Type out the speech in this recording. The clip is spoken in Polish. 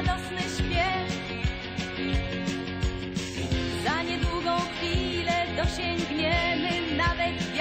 radosny śpiew. Za niedługą chwilę dosięgniemy nawet